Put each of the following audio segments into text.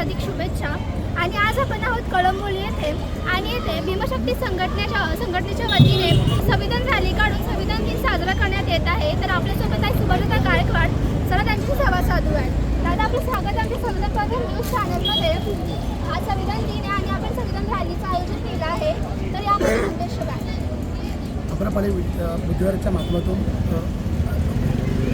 आणि आज आपण आहोत कळंबोली येथे. आणि येथे भीमशक्ती संघटनेच्या संघटनेच्या वतीने संविधान रॅली काढून संविधान दिन साजरा करण्यात येत आहे. तर आपल्यासोबत आहे सुभद्रता गायकवाड. चला त्यांची सेवा साधू आहे. दादा आपलं स्वागत आहे आमच्या संविधान प्रधान न्यूज चॅनलमध्ये. आज संविधान दिन आहे आणि आपण संविधान रॅलीचं आयोजन केलं आहे. तर यामध्ये उद्देश काय अमरापाली बुधवारच्या माध्यमातून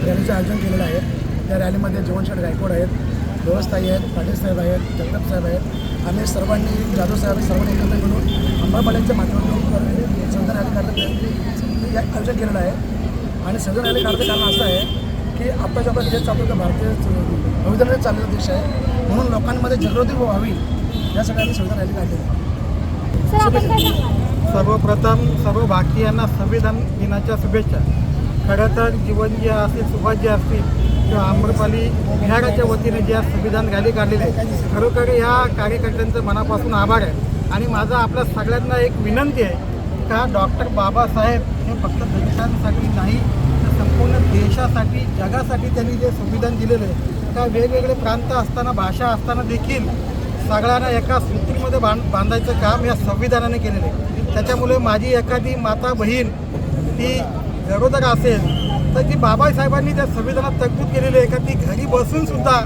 रॅलीचं आयोजन केलेलं आहे. त्या रॅलीमध्ये जीवनशेठ गायकवाड आहेत. व्यवस्थाई आहेत पाटील साहेब आहेत जगताप साहेब आहेत. आम्ही सर्वांनी जाधव साहेब सर्वांनी एकत्र मिळून अमरापालीच्या माध्यमातून संविधान रॅली काढण्याचं आयोजन केलेलं आहे. आणि संविधान रॅली काढण्याचं कारण असं आहे की आत्ताच्या आपला देश चालतो तर भारतीय संविधानाने चाललेला देश आहे. म्हणून लोकांमध्ये जागृती व्हावी यासाठी आम्ही संविधान रॅली काढलेली आहे सर आपण काय सांगाल? सर्वप्रथम सर्व भारतीयांना संविधान दिनाच्या शुभेच्छा. खरं तर जीवनजी असतील सुभाषजी असतील किंवा आम्रपाली विभागाच्या वतीने जे संविधान रॅली काढलेली आहे खरोखर या कार्यकर्त्यांचं मनापासून आभार आहे. आणि माझा आपल्या सगळ्यांना एक विनंती आहे का डॉक्टर बाबासाहेब हे फक्त दलितांसाठी नाही तर संपूर्ण देशासाठी जगासाठी त्यांनी जे संविधान दिलेलं आहे का वेगवेगळे प्रांत असताना भाषा असताना देखील सगळ्यांना एका सूत्रीमध्ये बांध बांधायचं काम या संविधानाने केलेलं आहे. त्याच्यामुळे माझी एखादी माता बहीण ती गरोदर असेल तर ती बाबासाहेबांनी त्या संविधानात तरतूद केलेली आहे का? ती घरी बसून सुद्धा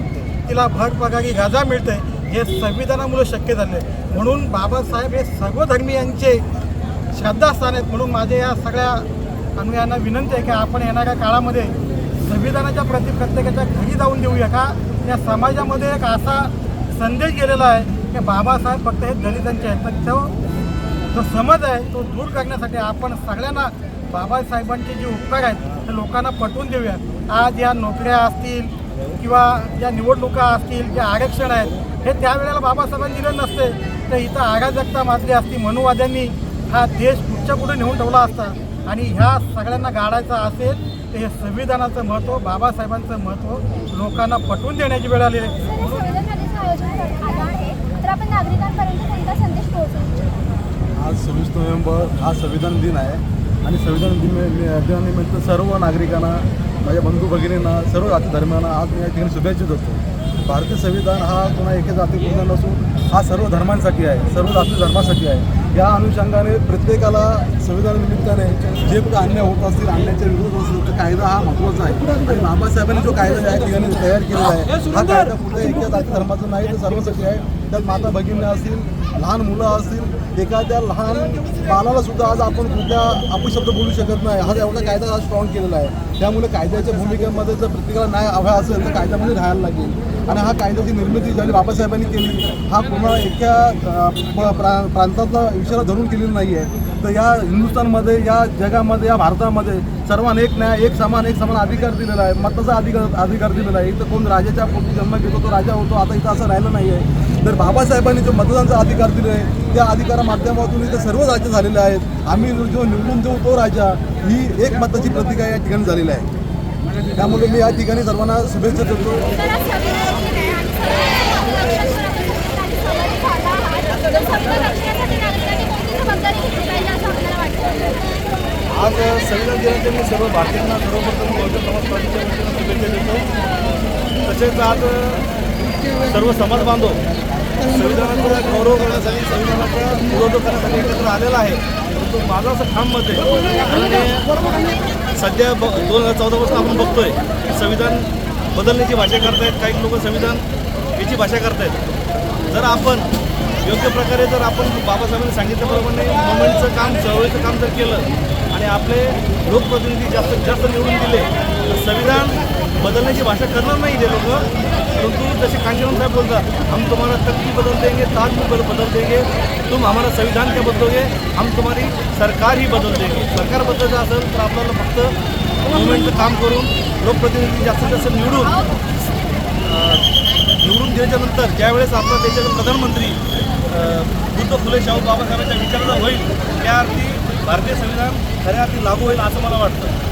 तिला भर पगारी गाजा मिळते हे संविधानामुळे शक्य झाले म्हणून बाबासाहेब हे सर्व धर्मियांचे श्रद्धास्थान आहेत. म्हणून माझे या सगळ्या अनुयांना विनंती आहे की आपण येणाऱ्या काळामध्ये संविधानाच्या प्रति प्रत्येकाच्या घरी जाऊन देऊया का? या समाजामध्ये एक असा संदेश गेलेला आहे की बाबासाहेब फक्त हे दलितांचे आहेत. तर तो जो समज आहे तो दूर करण्यासाठी आपण सगळ्यांना बाबासाहेबांचे जे उपकार आहेत ते लोकांना पटवून देऊया आज या नोकऱ्या असतील किंवा या निवडणुका असतील जे आरक्षण आहेत हे त्यावेळेला बाबासाहेबांनी दिलं नसते. तर इथं अराजकता माजली असती मनुवाद्यांनी हा देश कुठच्या कुठे नेऊन ठेवला असता. आणि ह्या सगळ्यांना गाडायचं असेल तर हे संविधानाचं महत्त्व बाबासाहेबांचं महत्त्व लोकांना पटवून देण्याची वेळ आलेली आज सव्वीस नोव्हेंबर हा संविधान दिन आहे. आणि संविधान दिन दिनानिमित्त सर्व नागरिकांना माझ्या बंधू भगिनींना सर्व जाती धर्मांना आज मी या ठिकाणी शुभेच्छा देतो. भारतीय संविधान हा पुन्हा एके जातीपूर्ण नसून हा सर्व धर्मांसाठी आहे सर्व जाती धर्मासाठी आहे. या अनुषंगाने प्रत्येकाला संविधानानिमित्ताने जे कुठे अन्याय होत असतील अन्यायाच्या विरोध असतील तर कायदा हा महत्त्वाचा आहे. आणि बाबासाहेबांनी जो कायदा या ठिकाणी तयार केलेला आहे हा कायदा कुठल्या एका जाती धर्माचा नाही तर सर्वांसाठी आहे. त्यात माता भगिनी असतील लहान मुलं असतील एखाद्या लहान बालाला सुद्धा आज आपण कुठल्या अपशब्द बोलू शकत नाही. हा एवढा कायदा आज स्ट्रॉंग केलेला आहे. त्यामुळे कायद्याच्या भूमिकेमध्ये जर प्रत्येकाला न्याय हवा असेल तर कायद्यामध्ये राहायला लागेल. आणि हा कायद्याची निर्मिती ज्यावेळी बाबासाहेबांनी केली हा पुन्हा एका प्रा प्रांतातला इशारा धरून केलेला नाही आहे तर या हिंदुस्थानमध्ये या जगामध्ये या भारतामध्ये सर्वांना एक न्याय एक समान एक समान अधिकार दिलेला आहे. मताचा अधिकार अधिकार दिलेला आहे. इथं कोण राजाच्या पोटी जन्म घेतो तो राजा होतो. आता इथं असं राहिलं नाही आहे तर बाबासाहेबांनी जो मतदानाचा अधिकार दिला आहे त्या अधिकारा माध्यमातून इथं सर्व राज्य झालेले आहेत. आम्ही जो जो निवडून देऊ तो राजा ही एक मताची प्रतिका या ठिकाणी झालेली आहे. त्यामुळे मी या ठिकाणी सर्वांना शुभेच्छा देतो तर आज संविधान दिन आहे आणि सर्वांच्या रक्षणासाठी आणि सहभागी झाला आहात तर संविधान रक्षणासाठी नागरिकांनी कोणती जबाबदारी घेतली पाहिजे असं आपल्याला वाटतं आज दिनाचे मी सर्व भारतीयांना सर्वप्रथम बहुजन समाज पार्टीच्या वतीनं शुभेच्छा देतो. तसेच आज सर्व समाज बांधव संविधानाचा गौरव करण्यासाठी संविधानाचा विरोध करण्यासाठी एकत्र आलेला आहे. परंतु माझं असं ठाम मत आहे आणि सध्या ब दोन हजार चौदापासून आपण बघतोय की संविधान बदलण्याची भाषा करतायत काही लोक संविधान याची भाषा करतायत. जर आपण योग्य प्रकारे जर आपण बाबासाहेबांनी सांगितल्याप्रमाणे मुवमेंटचं काम चळवळीचं काम जर केलं आणि आपले लोकप्रतिनिधी जास्तीत जास्त निवडून दिले. तर संविधान बदलण्याची भाषा करणार नाही ते लोक. परंतु जसे कांचन साहेब बोलतात हम तुम्हाला तकती बदल देंगे ताज भी बदल देंगे तुम हमारा संविधान क्या बदलोगे हम तुम्हारी सरकार ही बदल देंगे. सरकार बदलायचं असेल तर आपल्याला फक्त मुवमेंटचं काम करून लोकप्रतिनिधी जास्तीत जास्त निवडून निवडून दिल्याच्यानंतर ज्यावेळेस आपला देशाचे प्रधानमंत्री बुद्ध फुले शाहू बाबासाहेबांच्या विचाराचा होईल त्या अर्थी भारतीय संविधान खऱ्या अर्थी लागू होईल असं मला वाटतं.